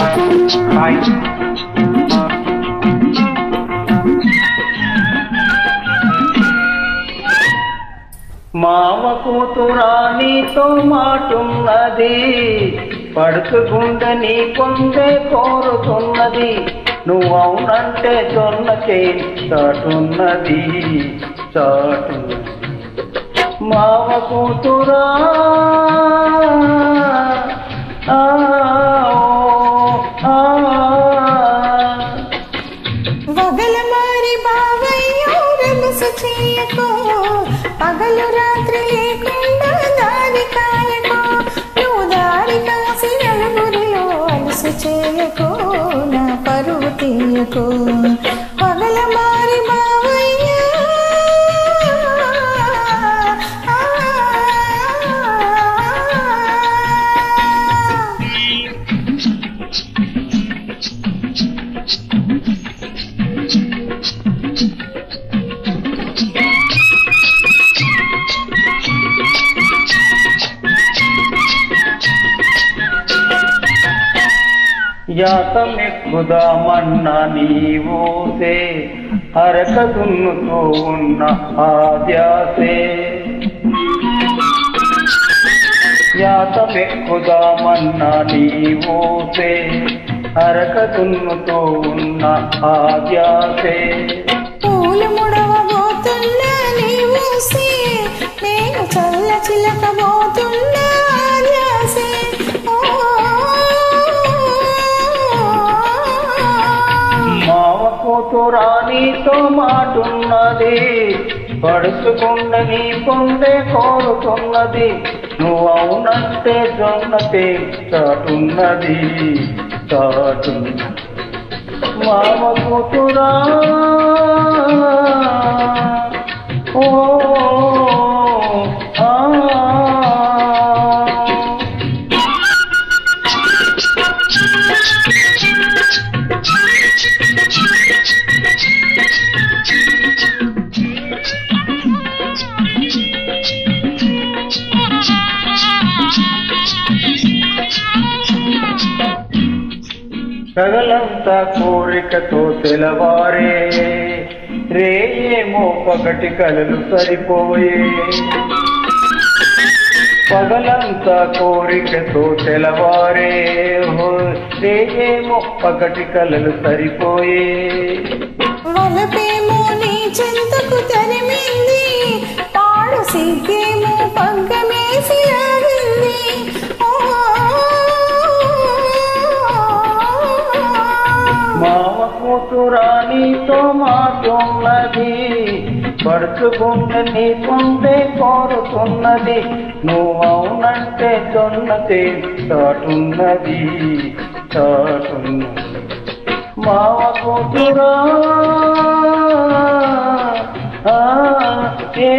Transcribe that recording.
Hi మామ కూతురా నీతో మాటున్నది పడుకుగుండె నీ పొందే కోరుతున్నది నువ్వు అవునంటే తొన్న చేయి చాటున్నది. చాటు మామ కూతురా వగల మారి బావయ్యో రమసు చేయకు. పగలు రాత్రి లేకుండా దారి కాయకో. నువ్వు దారి కాసి నలుగురిలో అలసు చేయకో. నా పరువు తీయకో. యాతమెక్కుదామన్న నీవోసే అరక దున్నుతూ ఉన్న ఆద్యాసే. యాతమెక్కుదామన్న నీవోసే అరక దున్నుతూ ఉన్న ఆద్యాసే. పూలు ముడవబోతున్నా నీవు సే నేను చల్ల చిలకబోతున్నా నీతో మాటున్నది పడుచుకున్న నీ పొందే కోరుతున్నది నువ్వు జొన్నతే చాటున్నది చాటున్నది. మామ కూతురా సగలంతా కోరికతో తెలవారే రేయేమో పగటి కలలు సరిపోయే. పగలంతా కోరికతో తెలవారే హో, రేయేమో పగటి కలలు సరిపోయే. మామ తో నీతో మాటున్నది పడుచుకుండ నీ పొందే కోరుతున్నది నువ్వు అవునంటే తొన్నది చాటున్నది చాటున్నది. మావ కూతురా ఆ, ఏ